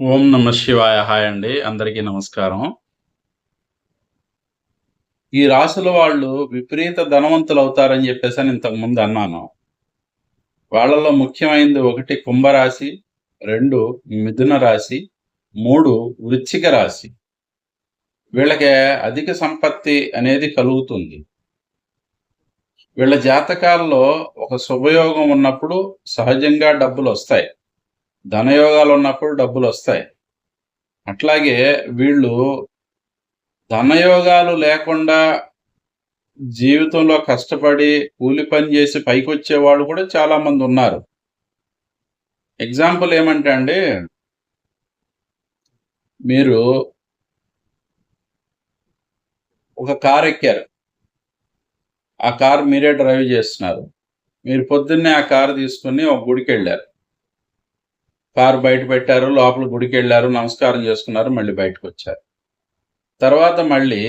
ఓం నమ శివాయ. హాయ్ అండి. అందరికీ నమస్కారం. ఈ రాసుల వాళ్ళు విపరీత ధనవంతులు అవుతారని చెప్పేసి అని ఇంతకు ముందు అన్నాను. వాళ్ళలో ముఖ్యమైనది ఒకటి కుంభరాశి రెండు మిథున రాశి మూడు వృచ్చిక రాశి. వీళ్ళకి అధిక సంపత్తి అనేది కలుగుతుంది. వీళ్ళ జాతకాల్లో ఒక శుభయోగం ఉన్నప్పుడు సహజంగా డబ్బులు వస్తాయి. ధనయోగాలు ఉన్నప్పుడు డబ్బులు వస్తాయి అట్లాగే వీళ్ళు ధనయోగాలు లేకుండా జీవితంలో కష్టపడి కూలి పని చేసి పైకి వచ్చేవాళ్ళు కూడా చాలామంది ఉన్నారు ఎగ్జాంపుల్ ఏమంటే అండి మీరు ఒక కార్ ఎక్కారు. ఆ కార్ మీరే డ్రైవ్ చేస్తున్నారు. మీరు పొద్దున్నే ఆ కారు తీసుకుని ఒక గుడికి వెళ్ళారు కారు బయట పెట్టారు లోపల గుడికి వెళ్ళారు నమస్కారం చేసుకున్నారు మళ్ళీ బయటకు వచ్చారు తర్వాత మళ్ళీ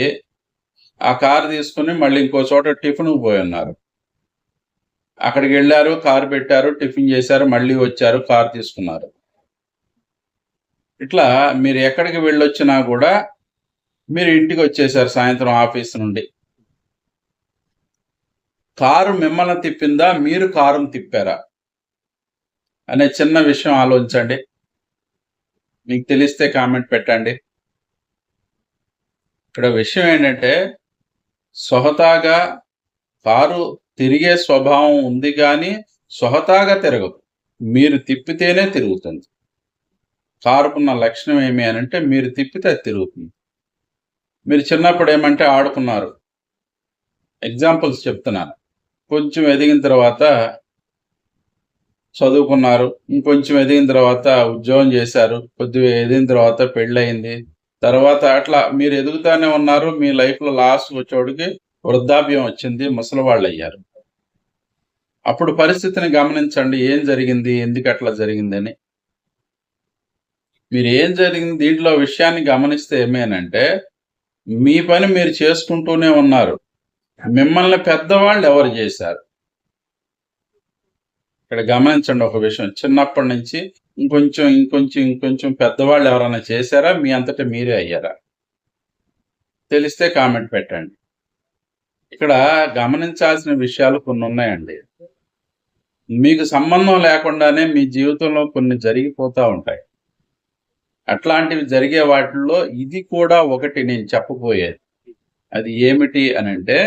ఆ కారు తీసుకుని మళ్ళీ ఇంకో చోట టిఫిన్ పోయి ఉన్నారు అక్కడికి వెళ్ళారు కారు పెట్టారు టిఫిన్ చేశారు మళ్ళీ వచ్చారు కారు తీసుకున్నారు. ఇట్లా మీరు ఎక్కడికి వెళ్ళొచ్చినా కూడా మీరు ఇంటికి వచ్చేసారు సాయంత్రం ఆఫీస్ నుండి. కారు మిమ్మల్ని తిప్పిందా? మీరు కారును తిప్పారా? అనే చిన్న విషయం ఆలోచించండి. మీకు తెలిస్తే కామెంట్ పెట్టండి. ఇక్కడ విషయం ఏంటంటే సొహతాగా కారు తిరిగే స్వభావం ఉంది కానీ సొహతాగా తిరగదు మీరు తిప్పితేనే తిరుగుతుంది. కారుకున్న లక్షణం ఏమి అని అంటే మీరు తిప్పితే అది తిరుగుతుంది. మీరు చిన్నప్పుడు ఏమంటే ఆడుకున్నారు. ఎగ్జాంపుల్స్ చెప్తున్నాను. కొంచెం ఎదిగిన తర్వాత చదువుకున్నారు. ఇంకొంచెం ఎదిగిన తర్వాత ఉద్యోగం చేశారు. కొద్దిగా ఎదిగిన తర్వాత పెళ్ళయింది. తర్వాత అట్లా మీరు ఎదుగుతానే ఉన్నారు. మీ లైఫ్లో లాస్ట్ వచ్చేవాడికి వృద్ధాప్యం వచ్చింది. ముసలి వాళ్ళు అయ్యారు అప్పుడు పరిస్థితిని గమనించండి. ఏం జరిగింది? ఎందుకు అట్లా జరిగిందని. మీరు ఏం జరిగింది? దీంట్లో విషయాన్ని గమనిస్తే ఏమేనంటే మీ పని మీరు చేసుకుంటూనే ఉన్నారు. మిమ్మల్ని పెద్దవాళ్ళు ఎవరు చేశారు? ఇక్కడ గమనించండి ఒక విషయం. చిన్నప్పటి నుంచి ఇంకొంచెం ఇంకొంచెం ఇంకొంచెం పెద్దవాళ్ళు ఎవరైనా చేశారా? మీ అంతటా మీరే అయ్యారా? తెలిస్తే కామెంట్ పెట్టండి. ఇక్కడ గమనించాల్సిన విషయాలు కొన్ని ఉన్నాయండి. మీకు సంబంధం లేకుండానే మీ జీవితంలో కొన్ని జరిగిపోతూ ఉంటాయి. అట్లాంటివి జరిగే వాటిల్లో ఇది కూడా ఒకటి నేను చెప్పబోయేది. అది ఏమిటి అని అంటే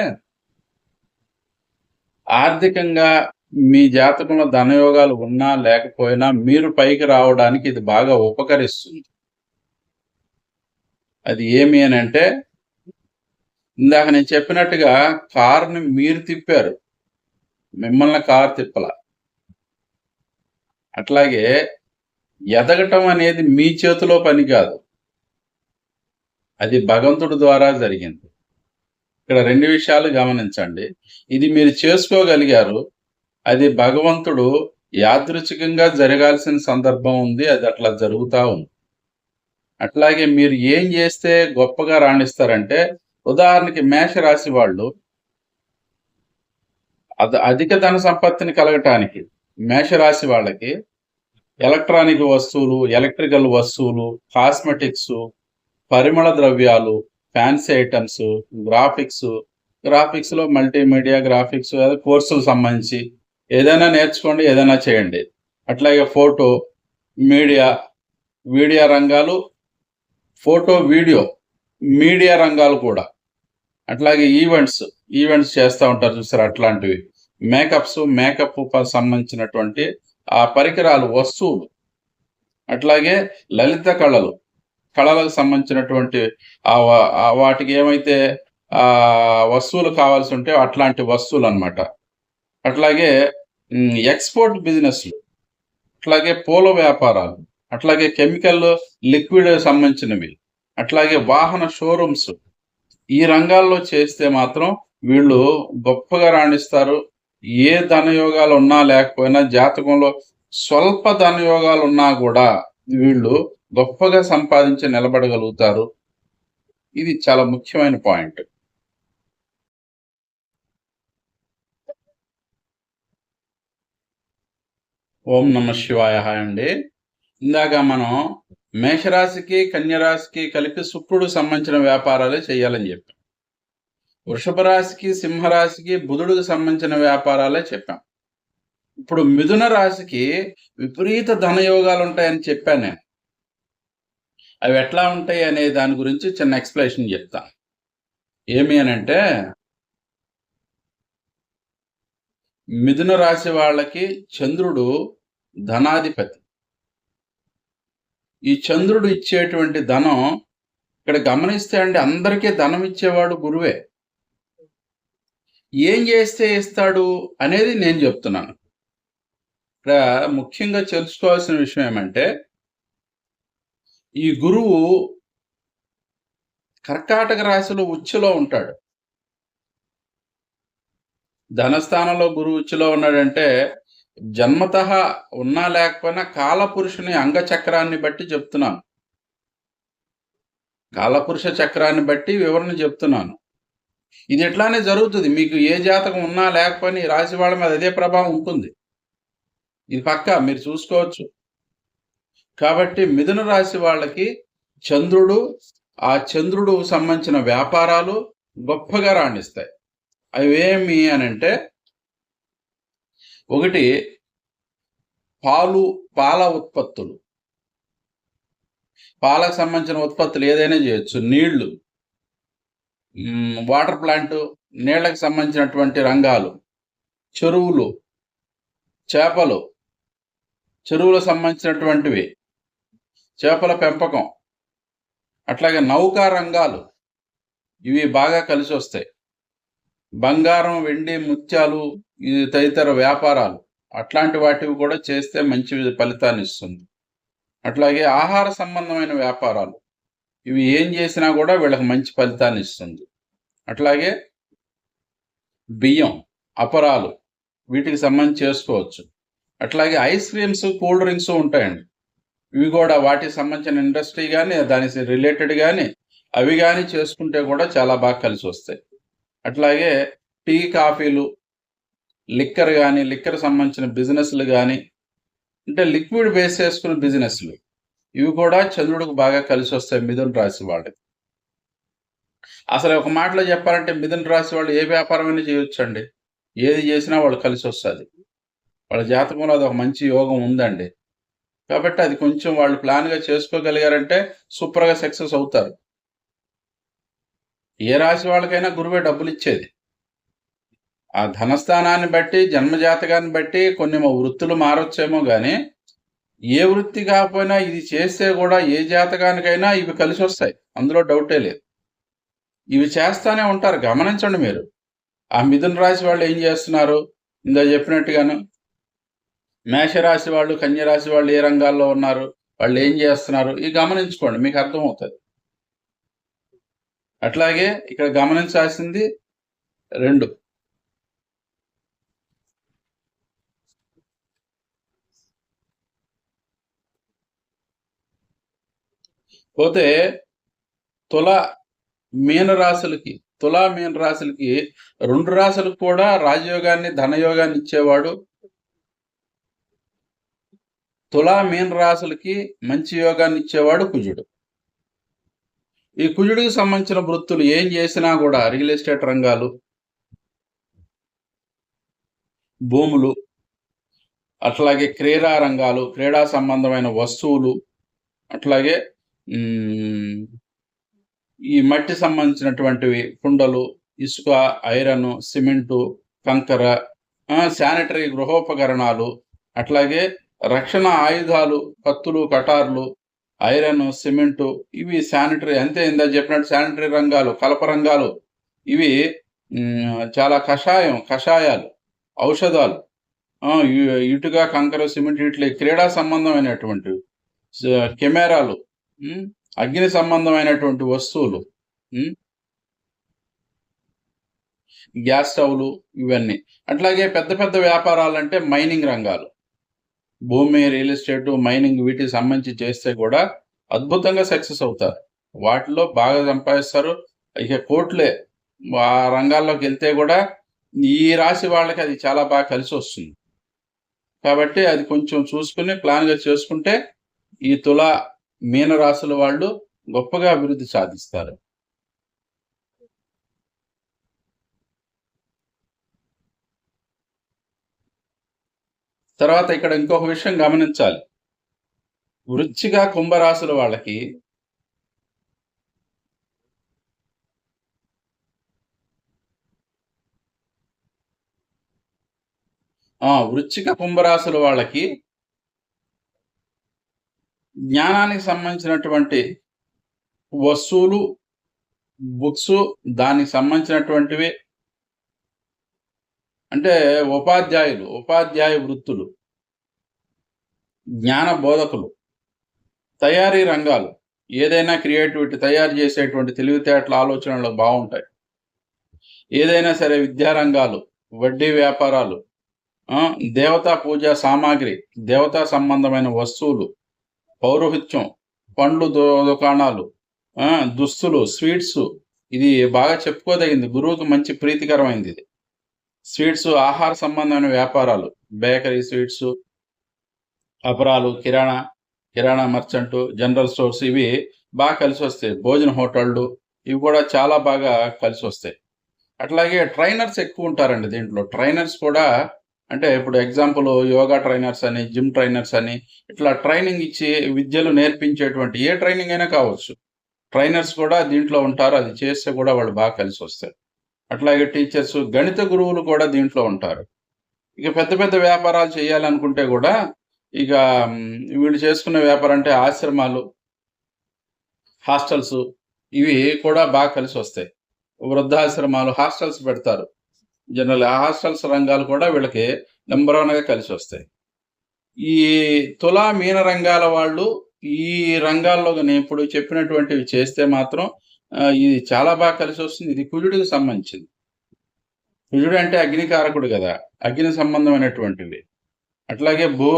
ఆర్థికంగా మీ జాతకంలో ధనయోగాలు ఉన్నా లేకపోయినా మీరు పైకి రావడానికి ఇది బాగా ఉపకరిస్తుంది. అది ఏమి అని అంటే ఇందాక నేను చెప్పినట్టుగా కారుని మీరు తిప్పారు. మిమ్మల్ని కారు తిప్పల. అట్లాగే ఎదగటం అనేది మీ చేతిలో పని కాదు. అది భగవంతుడి ద్వారా జరిగింది. ఇక్కడ రెండు విషయాలు గమనించండి. ఇది మీరు చేసుకోగలిగారు. అది భగవంతుడు యాదృచ్ఛికంగా జరగాల్సిన సందర్భం ఉంది అది అట్లా జరుగుతూ ఉంది. అట్లాగే మీరు ఏం చేస్తే గొప్పగా రాణిస్తారంటే ఉదాహరణకి మేషరాశి వాళ్ళు అద అధిక ధన సంపత్తిని కలగటానికి మేషరాశి వాళ్ళకి ఎలక్ట్రానిక్ వస్తువులు ఎలక్ట్రికల్ వస్తువులు కాస్మెటిక్స్ పరిమళ ద్రవ్యాలు ఫ్యాన్సీ ఐటమ్స్ గ్రాఫిక్స్ గ్రాఫిక్స్లో మల్టీమీడియా గ్రాఫిక్స్ కోర్సులు సంబంధించి ఏదైనా నేర్చుకోండి ఏదైనా చేయండి. అట్లాగే ఫోటో మీడియా మీడియా రంగాలు ఫోటో వీడియో మీడియా రంగాలు కూడా. అట్లాగే ఈవెంట్స్ ఈవెంట్స్ చేస్తూ ఉంటారు చూసారు అట్లాంటివి. మేకప్స్ మేకప్ సంబంధించినటువంటి ఆ పరికరాలు వస్తువులు. అట్లాగే లలిత కళలు. కళలకు సంబంధించినటువంటి వాటికి ఏమైతే వస్తువులు కావాల్సి ఉంటే అట్లాంటి వస్తువులు అనమాట అట్లాగే ఎక్స్పోర్ట్ బిజినెస్లు అట్లాగే పూల వ్యాపారాలు అట్లాగే కెమికల్ లిక్విడ్ సంబంధించినవి అట్లాగే వాహన షోరూమ్స్ ఈ రంగాల్లో చేస్తే మాత్రం వీళ్ళు గొప్పగా రాణిస్తారు. ఏ ధనయోగాలు ఉన్నా లేకపోయినా జాతకంలో స్వల్ప ధనయోగాలు ఉన్నా కూడా వీళ్ళు గొప్పగా సంపాదించి నిలబడగలుగుతారు. ఇది చాలా ముఖ్యమైన పాయింట్. ఓం నమ శివాయ హాయ్ అండి. ఇందాక మనం మేషరాశికి కన్యరాశికి కలిపి శుక్రుడు సంబంధించిన వ్యాపారాలే చేయాలని చెప్పాం. వృషభ రాశికి సింహరాశికి బుధుడికి సంబంధించిన వ్యాపారాలే చెప్పాం. ఇప్పుడు మిథున రాశికి విపరీత ధనయోగాలు ఉంటాయని చెప్పాను నేను. అవి ఎట్లా ఉంటాయి అనే దాని గురించి చిన్న ఎక్స్ప్లెనేషన్ చెప్తా ఏమి అని అంటే మిథున రాశి వాళ్ళకి చంద్రుడు ధనాధిపతి. ఈ చంద్రుడు ఇచ్చేటువంటి ధనం ఇక్కడ గమనిస్తే అండి అందరికీ ధనం ఇచ్చేవాడు గురువే. ఏం చేస్తే ఇస్తాడు అనేది నేను చెప్తున్నాను. ఇక్కడ ముఖ్యంగా తెలుసుకోవాల్సిన విషయం ఏమంటే ఈ గురువు కర్కాటక రాశిలో ఉచ్చులో ఉంటాడు. ధనస్థానంలో గురువు ఉచ్చులో ఉన్నాడంటే జన్మత ఉన్నా లేకపోయినా కాలపురుషుని అంగచక్రాన్ని బట్టి చెప్తున్నాను. కాలపురుష చక్రాన్ని బట్టి వివరణ చెప్తున్నాను. ఇది ఎట్లానే జరుగుతుంది. మీకు ఏ జాతకం ఉన్నా లేకపోయినా ఈ రాశి వాళ్ళ మీద అదే ప్రభావం ఉంటుంది. ఇది పక్క మీరు చూసుకోవచ్చు. కాబట్టి మిథున రాశి వాళ్ళకి చంద్రుడు ఆ చంద్రుడు సంబంధించిన వ్యాపారాలు గొప్పగా రాణిస్తాయి. అవేమి అని అంటే ఒకటి పాలు పాల ఉత్పత్తులు. పాలకు సంబంధించిన ఉత్పత్తులు ఏదైనా చేయొచ్చు. నీళ్ళు వాటర్ ప్లాంట్ నీళ్ళకు సంబంధించినటువంటి రంగాలు చెరువులు చేపలు చెరువులకు సంబంధించినటువంటివి చేపల పెంపకం అట్లాగే నౌకా రంగాలు ఇవి బాగా కలిసి వస్తాయి బంగారం వెండి ముత్యాలు ఇది తదితర వ్యాపారాలు. అట్లాంటి వాటివి కూడా చేస్తే మంచి ఫలితాన్ని ఇస్తుంది. అట్లాగే ఆహార సంబంధమైన వ్యాపారాలు. ఇవి ఏం చేసినా కూడా వీళ్ళకి మంచి ఫలితాన్ని ఇస్తుంది. అట్లాగే బియ్యం అపరాలు వీటికి సంబంధించి చేసుకోవచ్చు. అట్లాగే ఐస్ క్రీమ్స్ కూల్ డ్రింక్స్ ఉంటాయండి. ఇవి కూడా వాటికి సంబంధించిన ఇండస్ట్రీ కానీ దానికి రిలేటెడ్ కానీ అవి కానీ చేసుకుంటే కూడా చాలా బాగా కలిసి వస్తాయి. అట్లాగే టీ కాఫీలు లిక్కర్ కానీ లిక్కర్ సంబంధించిన బిజినెస్లు కానీ అంటే లిక్విడ్ బేస్ చేసుకున్న బిజినెస్లు ఇవి కూడా చంద్రుడికి బాగా కలిసి వస్తాయి మిథున రాశి వాళ్ళకి. అసలు ఒక మాటలో చెప్పాలంటే మిథున రాశి వాళ్ళు ఏ వ్యాపారమైనా చేయొచ్చండి. ఏది చేసినా వాళ్ళు కలిసి వస్తుంది. వాళ్ళ జాతకంలో అది ఒక మంచి యోగం ఉందండి. కాబట్టి అది కొంచెం వాళ్ళు ప్లాన్గా చేసుకోగలిగారంటే సూపర్గా సక్సెస్ అవుతారు. ఏ రాశి వాళ్ళకైనా గురువే డబ్బులు ఇచ్చేది ఆ ధనస్థానాన్ని బట్టి జన్మజాతకాన్ని బట్టి కొన్ని వృత్తులు మారొచ్చేమో కానీ ఏ వృత్తి కాకపోయినా ఇది చేస్తే కూడా ఏ జాతకానికైనా ఇవి కలిసి వస్తాయి అందులో డౌటే లేదు. ఇవి చేస్తానే ఉంటారు. గమనించండి మీరు. ఆ మిథున రాశి వాళ్ళు ఏం చేస్తున్నారు? ఇందా చెప్పినట్టుగాను మేషరాశి వాళ్ళు కన్యరాశి వాళ్ళు ఏ రంగాల్లో ఉన్నారు? వాళ్ళు ఏం చేస్తున్నారు? ఇవి గమనించుకోండి. మీకు అర్థమవుతుంది. అట్లాగే ఇక్కడ గమనించాల్సింది రెండు. పోతే తుల మీన రాశులకి తులా మీన రాశులకి రెండు రాశులకు కూడా రాజయోగాన్ని ధనయోగాన్ని ఇచ్చేవాడు. తులా మీన రాశులకి మంచి యోగాన్ని ఇచ్చేవాడు కుజుడు. ఈ కుజుడికి సంబంధించిన వృత్తులు ఏం చేసినా కూడా రియల్ ఎస్టేట్ రంగాలు భూములు అట్లాగే క్రీడా రంగాలు క్రీడా సంబంధమైన వస్తువులు అట్లాగే ఈ మట్టి సంబంధించినటువంటివి కుండలు ఇసుక ఐరన్ సిమెంటు కంకర శానిటరీ గృహోపకరణాలు అట్లాగే రక్షణ ఆయుధాలు కత్తులు కటార్లు ఐరన్ సిమెంటు ఇవి శానిటరీ అంతే ఇందా చెప్పినట్టు శానిటరీ రంగాలు కలప రంగాలు. ఇవి చాలా కషాయం కషాయాలు ఔషధాలు. ఇటుగా కంకర సిమెంట్ ఇట్లా క్రీడా సంబంధమైనటువంటి కెమెరాలు అగ్ని సంబంధమైనటువంటి వస్తువులు గ్యాస్ స్టవ్లు ఇవన్నీ. అట్లాగే పెద్ద పెద్ద వ్యాపారాలంటే మైనింగ్ రంగాలు. భూమి రియల్ ఎస్టేట్ మైనింగ్ వీటికి సంబంధించి చేస్తే కూడా అద్భుతంగా సక్సెస్ అవుతారు. వాటిలో బాగా సంపాదిస్తారు. ఇక కోట్లే ఆ రంగాల్లోకి వెళ్తే కూడా ఈ రాశి వాళ్ళకి అది చాలా బాగా కలిసి వస్తుంది. కాబట్టి అది కొంచెం చూసుకుని ప్లాన్గా చేసుకుంటే ఈ తుల మీన రాశుల వాళ్ళు గొప్పగా అభివృద్ధి సాధిస్తారు. తర్వాత ఇక్కడ ఇంకొక విషయం గమనించాలి. వృచ్చిక కుంభరాశుల వాళ్ళకి ఆ వృచ్చిక కుంభరాశుల వాళ్ళకి జ్ఞానానికి సంబంధించినటువంటి వస్తువులు బుక్స్ దానికి సంబంధించినటువంటివి అంటే ఉపాధ్యాయులు ఉపాధ్యాయ వృత్తులు జ్ఞాన బోధకులు తయారీ రంగాలు ఏదైనా క్రియేటివిటీ తయారు చేసేటువంటి తెలివితేటల ఆలోచనలు బాగుంటాయి. ఏదైనా సరే విద్యారంగాలు వడ్డీ వ్యాపారాలు దేవతా పూజా సామాగ్రి దేవతా సంబంధమైన వస్తువులు పౌరోహిత్యం పండ్లు దు- దుకాణాలు దుస్తులు స్వీట్స్ ఇది బాగా చెప్పుకోదగింది. గురువుకు మంచి ప్రీతికరమైంది ఇది. స్వీట్స్ ఆహార సంబంధమైన వ్యాపారాలు. Bakery sweets అపరాలు kirana kirana merchant general stores ఇవి బాగా కలిసి వస్తాయి. భోజన హోటళ్ళు ఇవి కూడా చాలా బాగా కలిసి వస్తాయి. అట్లాగే ట్రైనర్స్ ఎక్కువ ఉంటారండి దీంట్లో. ట్రైనర్స్ కూడా అంటే ఇప్పుడు ఎగ్జాంపుల్ యోగా ట్రైనర్స్ అని జిమ్ ట్రైనర్స్ అని ఇట్లా ట్రైనింగ్ ఇచ్చి విద్యలు నేర్పించేటువంటి ఏ ట్రైనింగ్ అయినా కావచ్చు. ట్రైనర్స్ కూడా దీంట్లో ఉంటారు. అది చేస్తే కూడా వాళ్ళు బాగా కలిసి వస్తారు. అట్లాగే టీచర్స్ గణిత గురువులు కూడా దీంట్లో ఉంటారు. ఇక పెద్ద పెద్ద వ్యాపారాలు చేయాలనుకుంటే కూడా ఇక వీళ్ళు చేసుకునే వ్యాపారం అంటే ఆశ్రమాలు హాస్టల్స్ ఇవి కూడా బాగా కలిసి వస్తాయి. వృద్ధాశ్రమాలు హాస్టల్స్ పెడతారు. జనరల్ ఆ హాస్టల్స్ రంగాలు కూడా వీళ్ళకి నెంబర్ వన్గా కలిసి వస్తాయి. ఈ తులా మీన రంగాల వాళ్ళు ఈ రంగాల్లో నేను ఇప్పుడు చెప్పినటువంటివి చేస్తే మాత్రం ఇది చాలా బాగా కలిసి వస్తుంది. ఇది కుజుడికి సంబంధించింది. కుజుడు అంటే అగ్నికారకుడు కదా. అగ్ని సంబంధమైనటువంటివి అట్లాగే భూ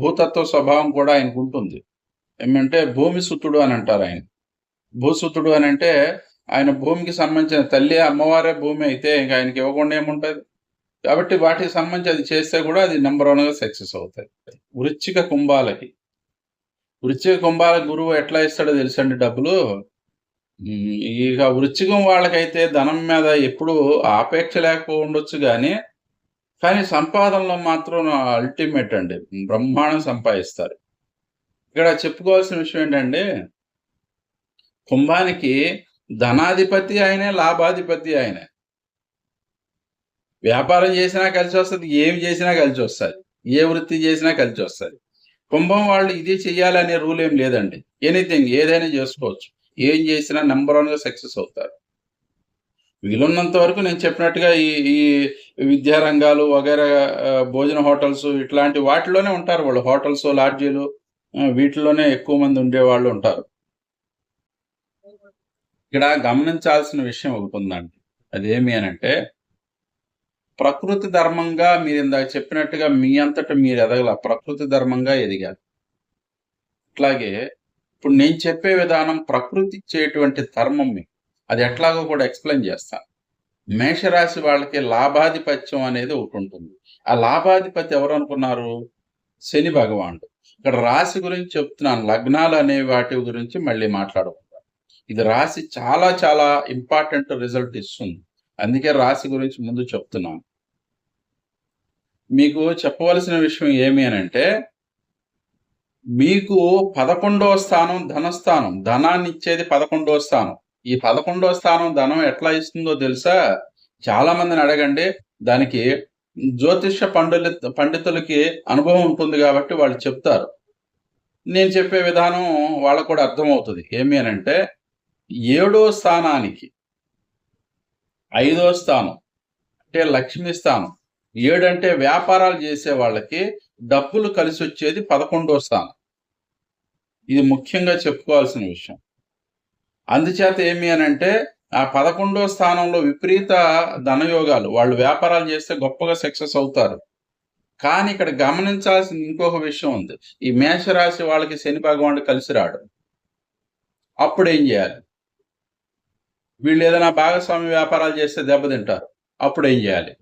భూతత్వ స్వభావం కూడా ఆయనకు ఉంటుంది ఏమంటే భూమి సుతుడు అని అంటారు ఆయన. భూసుతుడు అని అంటే ఆయన భూమికి సంబంధించిన తల్లి అమ్మవారే భూమి అయితే ఇంకా ఆయనకి ఇవ్వకుండా ఏముంటుంది? కాబట్టి వాటికి సంబంధించి అది చేస్తే కూడా అది నెంబర్ వన్గా సక్సెస్ అవుతాయి. వృచ్చిక కుంభాలకి. వృచ్చిక కుంభాల గురువు ఎట్లా ఇస్తాడో తెలుసండి డబ్బులు? ఇక వృచ్చికం వాళ్ళకైతే ధనం మీద ఎప్పుడు ఆపేక్ష లేకపో ఉండొచ్చు కానీ కానీ సంపాదనలో మాత్రం అల్టిమేట్ అండి. బ్రహ్మాండం సంపాదిస్తారు. ఇక్కడ చెప్పుకోవాల్సిన విషయం ఏంటంటే కుంభానికి ధనాధిపతి ఆయనే లాభాధిపతి ఆయనే. వ్యాపారం చేసినా కలిసి వస్తుంది ఏమి చేసినా కలిసి వస్తుంది ఏ వృత్తి చేసినా కలిసి వస్తుంది. కుంభం వాళ్ళు ఇది చెయ్యాలనే రూల్ ఏం లేదండి. ఎనీథింగ్ ఏదైనా చేసుకోవచ్చు. ఏం చేసినా నెంబర్ వన్గా సక్సెస్ అవుతారు. వీలున్నంత వరకు నేను చెప్పినట్టుగా ఈ ఈ విద్యారంగాలు వగైరా భోజన హోటల్స్ ఇట్లాంటి వాటిలోనే ఉంటారు వాళ్ళు. హోటల్స్ లాడ్జీలు వీటిలోనే ఎక్కువ మంది ఉండేవాళ్ళు ఉంటారు. ఇక్కడ గమనించాల్సిన విషయం ఒకటి ఉందండి. అదేమి అని అంటే ప్రకృతి ధర్మంగా మీరు ఇందాక చెప్పినట్టుగా మీ అంతటా మీరు ఎదగల ప్రకృతి ధర్మంగా ఎదిగాలి అట్లాగే ఇప్పుడు నేను చెప్పే విధానం ప్రకృతి ఇచ్చేటువంటి ధర్మం అది ఎట్లాగో కూడా ఎక్స్ప్లెయిన్ చేస్తాను. మేషరాశి వాళ్ళకి లాభాధిపత్యం అనేది ఒకటి ఉంటుంది. ఆ లాభాధిపతి ఎవరు అనుకున్నారు? శని భగవానుడు. ఇక్కడ రాశి గురించి చెప్తున్నాను. లగ్నాలు అనే వాటి గురించి మళ్ళీ మాట్లాడుకుంటాం ఇది రాశి చాలా చాలా ఇంపార్టెంట్ రిజల్ట్ ఇస్తుంది. అందుకే రాశి గురించి ముందు చెప్తున్నాను. మీకు చెప్పవలసిన విషయం ఏమి అని అంటే మీకు పదకొండవ స్థానం ధనస్థానం. ధనాన్ని ఇచ్చేది పదకొండవ స్థానం. ఈ పదకొండవ స్థానం ధనం ఎట్లా ఇస్తుందో తెలుసా? చాలా మందిని అడగండి. దానికి జ్యోతిష పండులి పండితులకి అనుభవం ఉంటుంది కాబట్టి వాళ్ళు చెప్తారు. నేను చెప్పే విధానం వాళ్ళకు కూడా అర్థమవుతుంది. ఏమి అని అంటే ఏడో స్థానానికి ఐదో స్థానం అంటే లక్ష్మీ స్థానం. ఏడంటే వ్యాపారాలు చేసే వాళ్ళకి డబ్బులు కలిసి వచ్చేది పదకొండో స్థానం. ఇది ముఖ్యంగా చెప్పుకోవాల్సిన విషయం. అందుచేత ఏమి అని అంటే ఆ పదకొండో స్థానంలో విపరీత ధనయోగాలు వాళ్ళు వ్యాపారాలు చేస్తే గొప్పగా సక్సెస్ అవుతారు. కానీ ఇక్కడ గమనించాల్సిన ఇంకొక విషయం ఉంది. ఈ మేషరాశి వాళ్ళకి శని భగవానుడు కలిసి రాడు. అప్పుడు ఏం చేయాలి? వీళ్ళు ఏదైనా భాగస్వామి వ్యాపారాలు చేస్తే దెబ్బతింటారు. అప్పుడు ఏం చేయాలి?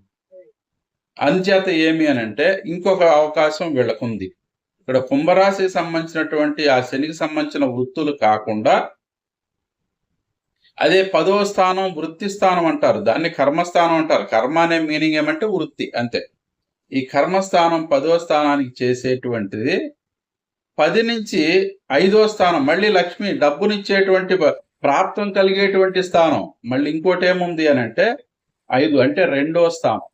అంచేత ఏమి అని అంటే ఇంకొక అవకాశం వీళ్ళకుంది. ఇక్కడ కుంభరాశికి సంబంధించినటువంటి ఆ శనికి సంబంధించిన వృత్తులు కాకుండా అదే పదో స్థానం వృత్తి స్థానం అంటారు. దాన్ని కర్మస్థానం అంటారు. కర్మ అనే మీనింగ్ ఏమంటే వృత్తి అంతే. ఈ కర్మస్థానం పదవ స్థానానికి చేసేటువంటిది పది నుంచి ఐదో స్థానం మళ్ళీ లక్ష్మి డబ్బునిచ్చేటువంటి ప్రాప్తం కలిగేటువంటి స్థానం. మళ్ళీ ఇంకోటి ఏముంది అని అంటే ఐదు అంటే రెండో స్థానం.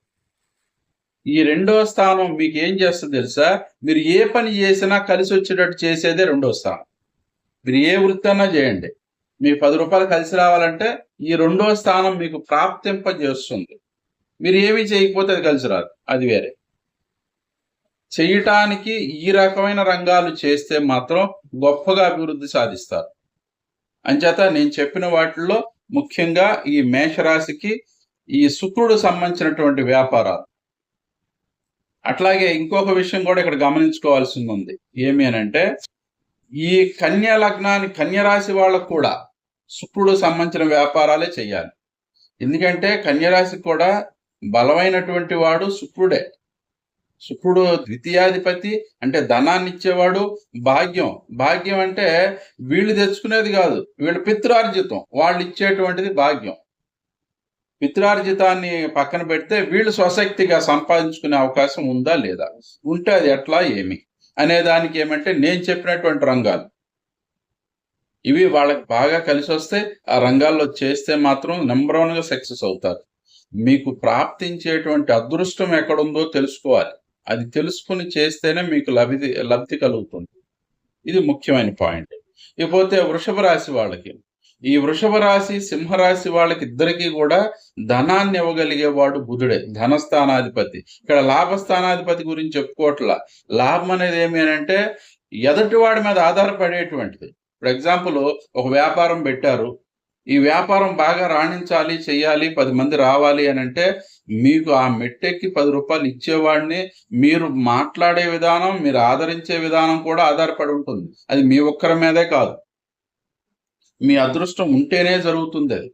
ఈ రెండో స్థానం మీకు ఏం చేస్తుంది తెలుసా? మీరు ఏ పని చేసినా కలిసి వచ్చేటట్టు చేసేదే రెండో స్థానం. మీరు ఏ వృత్తి అన్నా చేయండి. మీ పది రూపాయలు కలిసి రావాలంటే ఈ రెండో స్థానం మీకు ప్రాప్తింపజేస్తుంది. మీరు ఏమీ చేయకపోతే అది కలిసి రాదు. అది వేరే. చేయటానికి ఈ రకమైన రంగాలు చేస్తే మాత్రం గొప్పగా అభివృద్ధి సాధిస్తారు. అంచేత నేను చెప్పిన వాటిల్లో ముఖ్యంగా ఈ మేషరాశికి ఈ శుక్రుడు సంబంధించినటువంటి వ్యాపారాలు. అట్లాగే ఇంకొక విషయం కూడా ఇక్కడ గమనించుకోవాల్సింది ఉంది. ఏమి అని అంటే ఈ కన్యా లగ్నాన్ని కన్య రాశి వాళ్ళకు కూడా శుక్రుడు సంబంధించిన వ్యాపారాలే చేయాలి. ఎందుకంటే కన్యరాశికి కూడా బలమైనటువంటి వాడు శుక్రుడే. శుక్రుడు ద్వితీయాధిపతి అంటే ధనాన్ని ఇచ్చేవాడు భాగ్యం. భాగ్యం అంటే వీళ్ళు తెచ్చుకునేది కాదు వీళ్ళ పిత్రార్జితం వాళ్ళు ఇచ్చేటువంటిది భాగ్యం. పిత్రార్జితాన్ని పక్కన పెడితే వీళ్ళు స్వశక్తిగా సంపాదించుకునే అవకాశం ఉందా లేదా? ఉంటే అది ఎట్లా ఏమి? అనే దానికి ఏమంటే నేను చెప్పినటువంటి రంగాలు. ఇవి వాళ్ళకి బాగా కలిసి వస్తే ఆ రంగాల్లో చేస్తే మాత్రం నెంబర్ వన్గా సక్సెస్ అవుతారు. మీకు ప్రాప్తించేటువంటి అదృష్టం ఎక్కడుందో తెలుసుకోవాలి. అది తెలుసుకుని చేస్తేనే మీకు లబ్ధి లబ్ధి కలుగుతుంది. ఇది ముఖ్యమైన పాయింట్ ఇకపోతే వృషభ రాశి వాళ్ళకి. ఈ వృషభ రాశి సింహరాశి వాళ్ళకి ఇద్దరికీ కూడా ధనాన్ని ఇవ్వగలిగేవాడు బుధుడే ధనస్థానాధిపతి. ఇక్కడ లాభస్థానాధిపతి గురించి చెప్పుకోవట్లా. లాభం అనేది ఏమి అని అంటే ఎదటివాడి మీద ఆధారపడేటువంటిది. ఫర్ ఎగ్జాంపుల్ ఒక వ్యాపారం పెట్టారు. ఈ వ్యాపారం బాగా రాణించాలి చేయాలి పది మంది రావాలి అని అంటే మీకు ఆ మెట్టెక్కి పది రూపాయలు ఇచ్చేవాడిని మీరు మాట్లాడే విధానం మీరు ఆదరించే విధానం కూడా ఆధారపడి ఉంటుంది. అది మీ ఒక్కరి మీదే కాదు. మీ అదృష్టం ఉంటేనే జరుగుతుంది అది.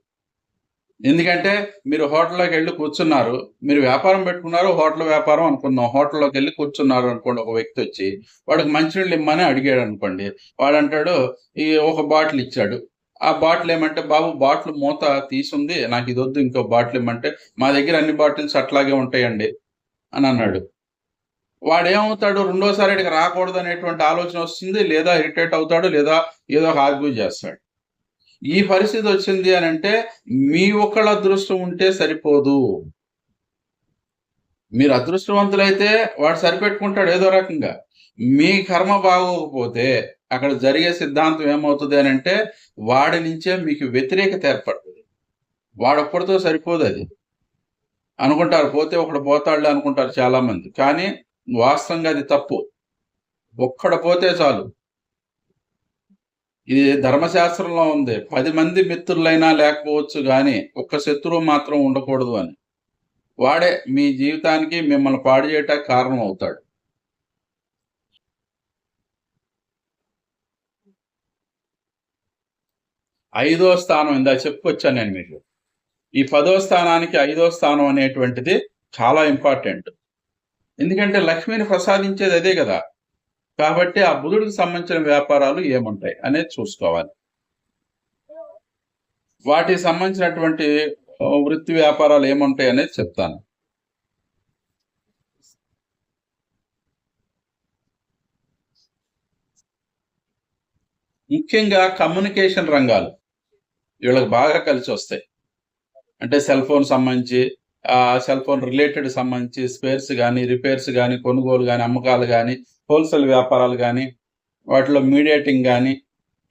ఎందుకంటే మీరు హోటల్లోకి వెళ్ళి కూర్చున్నారు మీరు వ్యాపారం పెట్టుకున్నారు హోటల్ వ్యాపారం అనుకుందాం. హోటల్లోకి వెళ్ళి కూర్చున్నారు అనుకోండి ఒక వ్యక్తి వచ్చి వాడికి మంచినీళ్ళు ఇమ్మని అడిగాడు అనుకోండి వాడు అంటాడు ఈ ఒక బాటిల్ ఇచ్చాడు. ఆ బాటిల్ ఏమంటే బాబు బాటిల్ మూత తీసుంది నాకు ఇది వద్దు ఇంకో బాటిల్ ఇమ్మంటే మా దగ్గర అన్ని బాటిల్స్ అట్లాగే ఉంటాయండి అని అన్నాడు. వాడు ఏమవుతాడు రెండోసారి ఇక్కడికి రాకూడదు అనేటువంటి ఆలోచన వస్తుంది లేదా ఇరిటేట్ అవుతాడు లేదా ఏదో ఒక ఆర్గ్యూ చేస్తాడు. ఈ పరిస్థితి వచ్చింది అని అంటే మీ ఒక్కళ్ళ అదృష్టం ఉంటే సరిపోదు. మీరు అదృష్టవంతులైతే వాడు సరిపెట్టుకుంటాడు ఏదో రకంగా. మీ కర్మ బాగోకపోతే అక్కడ జరిగే సిద్ధాంతం ఏమవుతుంది అని అంటే వాడి నుంచే మీకు వ్యతిరేకత ఏర్పడుతుంది. వాడొక్కడితో సరిపోదు అది. అనుకుంటారు పోతే ఒకడు పోతాడు అనుకుంటారు చాలామంది. కానీ వాస్తవంగా అది తప్పు. ఒక్కడ పోతే చాలు. ఇది ధర్మశాస్త్రంలో ఉంది. పది మంది మిత్రులైనా లేకపోవచ్చు కానీ ఒక్క శత్రువు మాత్రం ఉండకూడదు అని. వాడే మీ జీవితానికి మిమ్మల్ని పాడు చేయటానికి కారణం అవుతాడు ఐదో స్థానం ఇందా చెప్పుకొచ్చాను నేను మీకు. ఈ పదో స్థానానికి ఐదో స్థానం అనేటువంటిది చాలా ఇంపార్టెంట్. ఎందుకంటే లక్ష్మిని ప్రసాదించేది అదే కదా. కాబట్టి ఆ బుధుడికి సంబంధించిన వ్యాపారాలు ఏముంటాయి అనేది చూసుకోవాలి. వాటికి సంబంధించినటువంటి వృత్తి వ్యాపారాలు ఏముంటాయి అనేది చెప్తాను. ముఖ్యంగా కమ్యూనికేషన్ రంగాలు వీళ్ళకి బాగా కలిసి వస్తాయి. అంటే సెల్ ఫోన్ సంబంధించి ఆ సెల్ ఫోన్ రిలేటెడ్ సంబంధించి స్పేర్స్ కానీ రిపేర్స్ కానీ కొనుగోలు కానీ అమ్మకాలు కానీ హోల్సేల్ వ్యాపారాలు కానీ వాటిలో మీడియేటింగ్ కానీ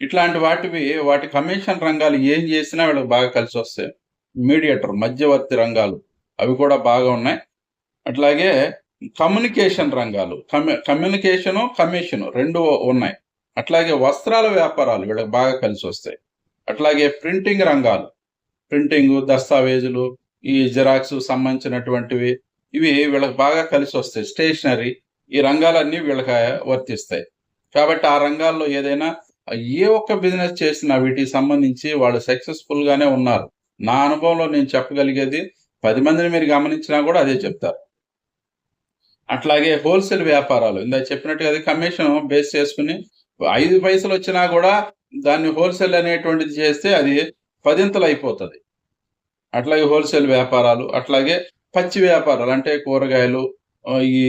ఇట్లాంటి వాటివి వాటి కమిషన్ రంగాలు ఏం చేసినా వీళ్ళకి బాగా కలిసి వస్తాయి. మీడియేటర్ మధ్యవర్తి రంగాలు అవి కూడా బాగా ఉన్నాయి. అట్లాగే కమ్యూనికేషన్ రంగాలు కమ్యూ కమ్యూనికేషను కమిషను రెండు ఉన్నాయి. అట్లాగే వస్త్రాల వ్యాపారాలు వీళ్ళకి బాగా కలిసి వస్తాయి. అట్లాగే ప్రింటింగ్ రంగాలు ప్రింటింగ్ దస్తావేజులు ఈ జిరాక్స్ సంబంధించినటువంటివి ఇవి వీళ్ళకి బాగా కలిసి వస్తాయి. స్టేషనరీ ఈ రంగాలన్నీ వీళ్ళకి వర్తిస్తాయి. కాబట్టి ఆ రంగాల్లో ఏదైనా ఏ ఒక్క బిజినెస్ చేసినా వీటికి సంబంధించి వాళ్ళు సక్సెస్ఫుల్గానే ఉన్నారు. నా అనుభవంలో నేను చెప్పగలిగేది పది మందిని మీరు గమనించినా కూడా అదే చెప్తారు. అట్లాగే హోల్సేల్ వ్యాపారాలు ఇందాక చెప్పినట్టుగా అది కమిషన్ బేస్ చేసుకుని ఐదు పైసలు వచ్చినా కూడా దాన్ని హోల్సేల్ అనేటువంటిది చేస్తే అది పదింతలు అయిపోతుంది. అట్లాగే హోల్సేల్ వ్యాపారాలు అట్లాగే పచ్చి వ్యాపారాలు అంటే కూరగాయలు ఈ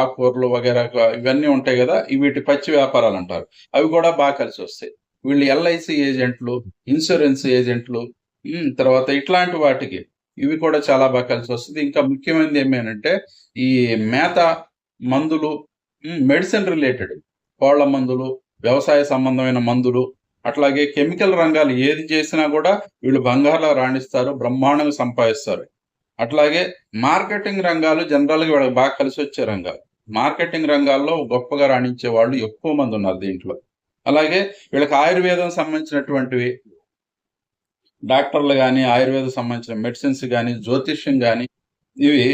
ఆకుకూరలు వగేరా ఇవన్నీ ఉంటాయి కదా వీటి పచ్చి వ్యాపారాలు అంటారు. అవి కూడా బాగా కలిసి వస్తాయి. వీళ్ళు ఎల్ఐసి ఏజెంట్లు ఇన్సూరెన్స్ ఏజెంట్లు తర్వాత ఇట్లాంటి వాటికి ఇవి కూడా చాలా బాగా కలిసి వస్తుంది. ఇంకా ముఖ్యమైనది ఏమేనంటే ఈ మేత మందులు మెడిసిన్ రిలేటెడ్ కోళ్ళ మందులు వ్యవసాయ సంబంధమైన మందులు అట్లాగే కెమికల్ రంగాలు ఏది చేసినా కూడా వీళ్ళు బంగారులో రాణిస్తారు బ్రహ్మాండంగా సంపాదిస్తారు. అట్లాగే మార్కెటింగ్ రంగాలు జనరల్గా వీళ్ళకి బాగా కలిసి వచ్చే రంగాలు. మార్కెటింగ్ రంగాల్లో గొప్పగా రాణించే వాళ్ళు ఎక్కువ మంది ఉన్నారు దీంట్లో. అలాగే వీళ్ళకి ఆయుర్వేదం సంబంధించినటువంటివి డాక్టర్లు కానీ ఆయుర్వేదం సంబంధించిన మెడిసిన్స్ కానీ జ్యోతిష్యం కానీ ఇవి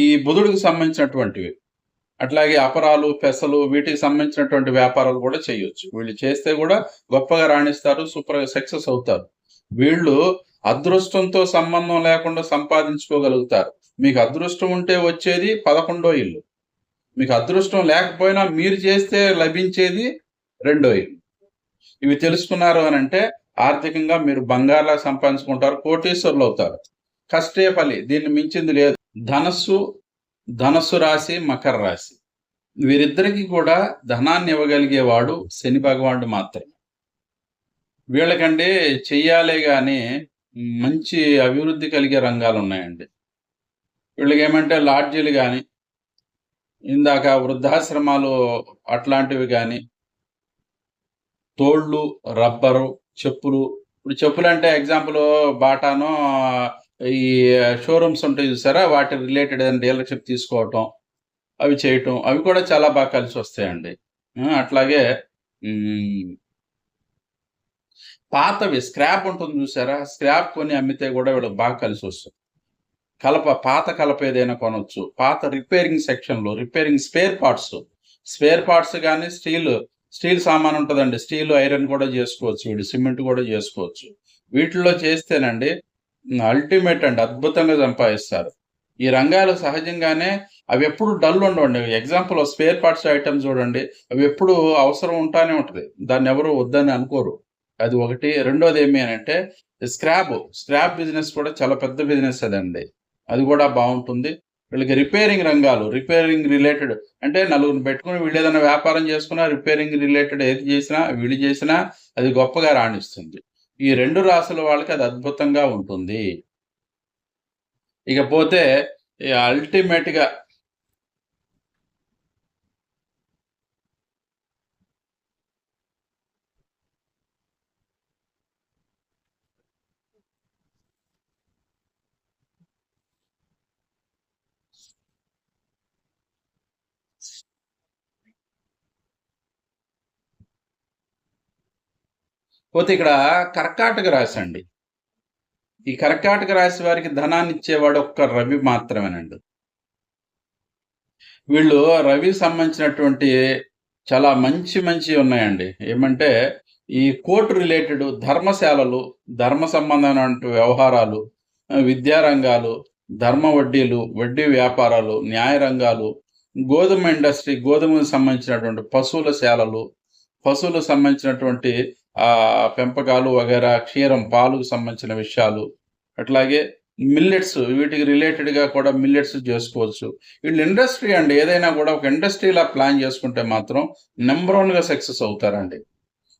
ఈ బుధుడికి సంబంధించినటువంటివి. అట్లాగే అపరాలు పెసలు వీటికి సంబంధించినటువంటి వ్యాపారాలు కూడా చేయొచ్చు. వీళ్ళు చేస్తే కూడా గొప్పగా రాణిస్తారు సూపర్గా సక్సెస్ అవుతారు. వీళ్ళు అదృష్టంతో సంబంధం లేకుండా సంపాదించుకోగలుగుతారు. మీకు అదృష్టం ఉంటే వచ్చేది పదకొండో ఇల్లు. మీకు అదృష్టం లేకపోయినా మీరు చేస్తే లభించేది రెండో ఇల్లు. ఇవి తెలుసుకున్నారు అని అంటే ఆర్థికంగా మీరు బంగారులా సంపాదించుకుంటారు కోటీశ్వరులు అవుతారు. కష్టే ఫలి దీన్ని మించింది లేదు. ధనస్సు ధనస్సు రాశి మకర రాశి. వీరిద్దరికీ కూడా ధనాన్ని ఇవ్వగలిగేవాడు శని భగవానుడు మాత్రమే. వీళ్ళకండి చెయ్యాలే కానీ మంచి అభివృద్ధి కలిగే రంగాలు ఉన్నాయండి వీళ్ళకి ఏమంటే లాడ్జీలు కానీ ఇందాక వృద్ధాశ్రమాలు అట్లాంటివి కానీ తోళ్ళు రబ్బరు చెప్పులు ఇప్పుడు చెప్పులు అంటే ఎగ్జాంపుల్ బాటాను ఈ షోరూమ్స్ ఉంటాయి చూసారా? వాటి రిలేటెడ్ ఏదైనా డీలర్షిప్ తీసుకోవటం అవి చేయటం అవి కూడా చాలా బాగా కలిసి వస్తాయండి. అట్లాగే పాతవి స్క్రాప్ ఉంటుంది చూసారా? స్క్రాప్ కొని అమ్మితే కూడా వీళ్ళకి బాగా కలిసి వస్తుంది. కలప పాత కలప ఏదైనా కొనవచ్చు పాత రిపేరింగ్ సెక్షన్లో repairing spare parts. Spare parts కానీ స్టీల్ స్టీల్ సామాన్ ఉంటుందండి. స్టీల్ ఐరన్ కూడా చేసుకోవచ్చు వీడు సిమెంట్ కూడా చేసుకోవచ్చు. వీటిల్లో చేస్తేనండి అల్టిమేట్ అండి అద్భుతంగా సంపాదిస్తారు. ఈ రంగాలు సహజంగానే అవి ఎప్పుడు డల్ ఉండవండి. ఎగ్జాంపుల్ స్పేర్ పార్ట్స్ ఐటమ్స్ చూడండి. అవి ఎప్పుడు అవసరం ఉంటానే ఉంటుంది. దాన్ని ఎవరు వద్దని అనుకోరు. అది ఒకటి. రెండోది ఏమి అని అంటే స్క్రాప్ స్క్రాప్ బిజినెస్ కూడా చాలా పెద్ద బిజినెస్ అదండి. అది కూడా బాగుంటుంది. వీళ్ళకి రిపేరింగ్ రంగాలు రిపేరింగ్ రిలేటెడ్ అంటే నలుగురిని పెట్టుకుని వీళ్ళు ఏదైనా వ్యాపారం చేసుకున్నా రిపేరింగ్ రిలేటెడ్ ఏది చేసినా వీళ్ళు చేసినా అది గొప్పగా రాణిస్తుంది. ఈ రెండు రాసుల వాళ్ళకి అది అద్భుతంగా ఉంటుంది. ఇకపోతే అల్టిమేట్గా పోతే ఇక్కడ కర్కాటక రాశి అండి. ఈ కర్కాటక రాశి వారికి ధనాన్ని ఇచ్చేవాడు ఒక్క రవి మాత్రమేనండి. వీళ్ళు రవి సంబంధించినటువంటి చాలా మంచి మంచి ఉన్నాయండి. ఏమంటే ఈ కోర్టు రిలేటెడ్ ధర్మశాలలు ధర్మ సంబంధమైన వ్యవహారాలు విద్యారంగాలు ధర్మ వడ్డీలు వడ్డీ వ్యాపారాలు న్యాయ రంగాలు గోధుమ ఇండస్ట్రీ గోధుమకు సంబంధించినటువంటి పశువుల శాలలు పశువులకు సంబంధించినటువంటి పెంపకాలు వగేరా క్షీరం పాలుకు సంబంధించిన విషయాలు. అట్లాగే మిల్లెట్స్ వీటికి రిలేటెడ్గా కూడా మిల్లెట్స్ చేసుకోవచ్చు. వీళ్ళు ఇండస్ట్రీ అండి ఏదైనా కూడా ఒక ఇండస్ట్రీలా ప్లాన్ చేసుకుంటే మాత్రం నెంబర్ వన్గా సక్సెస్ అవుతారండి.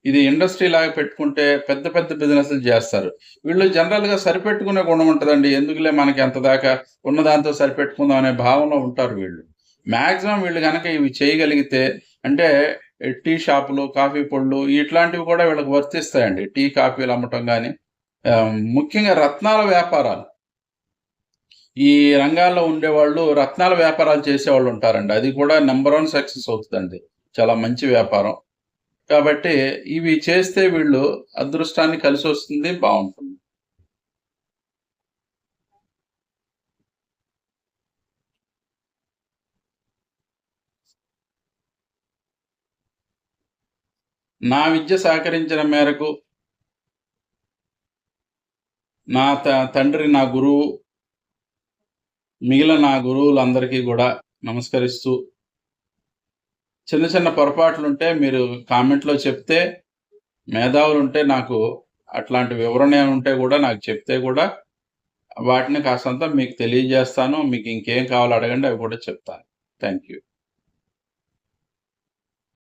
ఇది ఇండస్ట్రీ లాగా పెట్టుకుంటే పెద్ద పెద్ద బిజినెస్లు చేస్తారు. వీళ్ళు జనరల్గా సరిపెట్టుకునే గుణం ఉంటుందండి ఎందుకులే మనకి ఎంత దాకా ఉన్న దాంతో సరిపెట్టుకుందాం అనే భావనలో ఉంటారు వీళ్ళు. మ్యాక్సిమం వీళ్ళు కనుక ఇవి చేయగలిగితే అంటే టీ షాపులు కాఫీ పొళ్ళు ఇట్లాంటివి కూడా వీళ్ళకి వర్తిస్తాయండి. టీ కాఫీలు అమ్మటం కానీ ముఖ్యంగా రత్నాల వ్యాపారాలు. ఈ రంగాల్లో ఉండేవాళ్ళు రత్నాల వ్యాపారాలు చేసేవాళ్ళు ఉంటారండి. అది కూడా నెంబర్ వన్ సక్సెస్ అవుతుందండి. చాలా మంచి వ్యాపారం. కాబట్టి ఇవి చేస్తే వీళ్ళు అదృష్టాన్ని కలిసి వస్తుంది బాగుంటుంది. నా విద్య సహకరించిన మేరకు నా త తండ్రి నా గురువు మిగిలిన నా గురువులందరికీ కూడా నమస్కరిస్తూ చిన్న చిన్న పొరపాట్లుంటే మీరు కామెంట్లో చెప్తే మేధావులు ఉంటే నాకు అట్లాంటి వివరణ ఉంటే కూడా నాకు చెప్తే కూడా వాటిని కాస్తంత మీకు తెలియజేస్తాను. మీకు ఇంకేం కావాలో అడగండి అవి కూడా చెప్తాను. Thank you.